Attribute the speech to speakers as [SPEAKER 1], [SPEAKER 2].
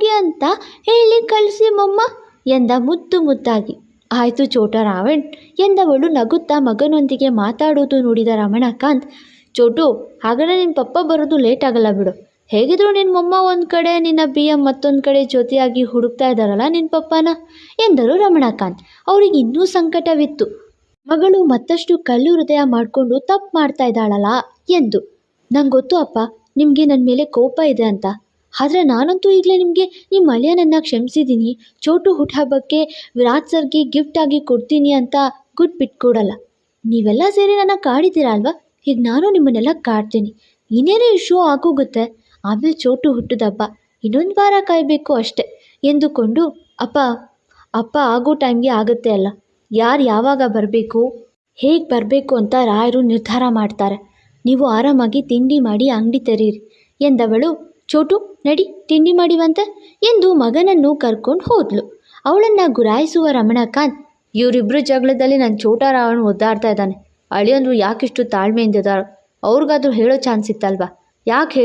[SPEAKER 1] ಹೋಗಿ ಅಂತ ಹೇಳಿ ಕಳಿಸಿ ಮೊಮ್ಮ ಎಂದ ಮುದ್ದು ಮುದ್ದಾಗಿ. ಆಯಿತು ಚೋಟ ರಾವಣ್ ಎಂದವಳು ನಗುತ್ತಾ ಮಗನೊಂದಿಗೆ ಮಾತಾಡೋದು ನೋಡಿದ ರಮಣಕಾಂತ್, ಚೋಟು, ಹಾಗಾದ್ರೆ ನಿನ್ನ ಪಪ್ಪ ಬರೋದು ಲೇಟ್ ಆಗಲ್ಲ ಬಿಡು. ಹೇಗಿದ್ರು ನಿನ್ನ ಮೊಮ್ಮ ಒಂದು ಕಡೆ, ನಿನ್ನ ಬಿ ಎಂ ಮತ್ತೊಂದು ಕಡೆ ಜೊತೆಯಾಗಿ ಹುಡುಕ್ತಾ ಇದ್ದಾರಲ್ಲ ನಿನ್ನ ಪಪ್ಪನ? ಎಂದರು ರಮಣಕಾಂತ್. ಅವ್ರಿಗೆ ಇನ್ನೂ ಸಂಕಟವಿತ್ತು. ಮಗಳು ಮತ್ತಷ್ಟು ಕಲ್ಲು ಹೃದಯ ಮಾಡಿಕೊಂಡು ತಪ್ಪು ಮಾಡ್ತಾ ಇದ್ದಾಳಲ್ಲ ಎಂದು. ನಂಗೆ ಗೊತ್ತು ಅಪ್ಪ, ನಿಮಗೆ ನನ್ನ ಮೇಲೆ ಕೋಪ ಇದೆ ಅಂತ. ಆದರೆ ನಾನಂತೂ ಈಗಲೇ ನಿಮಗೆ ನಿಮ್ಮ ಅಳಿಯನನ್ನು ಕ್ಷಮಿಸಿದ್ದೀನಿ ಚೋಟು ಹುಟ್ಟುಹಬ್ಬಕ್ಕೆ ವಿರಾಟ್ ಸರ್ಗೆ ಗಿಫ್ಟ್ ಆಗಿ ಕೊಡ್ತೀನಿ ಅಂತ ಗುಡ್ ಬಿಟ್ಕೊಡಲ್ಲ ನೀವೆಲ್ಲ ಸೇರಿ ನನ್ನ ಕಾಡಿದ್ದೀರಾ ಅಲ್ವಾ? ಈಗ ನಾನು ನಿಮ್ಮನ್ನೆಲ್ಲ ಕಾಡ್ತೀನಿ. ಇನ್ನೇನೇ ಇಶ್ಯೂ ಆಗೋಗುತ್ತೆ? ಆಮೇಲೆ ಚೋಟು ಹುಟ್ಟಿದಬ್ಬ ಇನ್ನೊಂದು ವಾರ ಕಾಯಬೇಕು ಅಷ್ಟೆ. ಎಂದುಕೊಂಡು, ಅಪ್ಪ ಅಪ್ಪ ಆಗೋ ಟೈಮ್ಗೆ ಆಗುತ್ತೆ ಅಲ್ಲ. ಯಾರು ಯಾವಾಗ ಬರಬೇಕು? ಹೇಗೆ ಬರಬೇಕು ಅಂತ ರಾಯರು ನಿರ್ಧಾರ ಮಾಡ್ತಾರೆ. ನೀವು ಆರಾಮಾಗಿ ತಿಂಡಿ ಮಾಡಿ ಅಂಗಡಿ ತೆರೀರಿ ಎಂದವಳು ಚೋಟು, ನಡಿ, ತಿಂಡಿ ಮಾಡಿವಂತ ಎಂದು ಮಗನನ್ನು ಕರ್ಕೊಂಡು ಹೋದ್ಲು. ಅವಳನ್ನು ಗುರಾಯಿಸುವ ರಮಣಕಾಂತ್ ಇವರಿಬ್ಬರು ಜಗಳದಲ್ಲಿ ನನ್ನ ಚೋಟ ರಾವಣ ಒದ್ದಾಡ್ತಾ ಇದ್ದಾನೆ. ಅಳಿಯಂದ್ರು ಯಾಕಿಷ್ಟು ತಾಳ್ಮೆಯಿಂದಿದ್ದಾರೋ, ಅವ್ರಿಗಾದ್ರೂ ಹೇಳೋ ಚಾನ್ಸ್ ಇತ್ತಲ್ವಾ? ಯಾಕೆ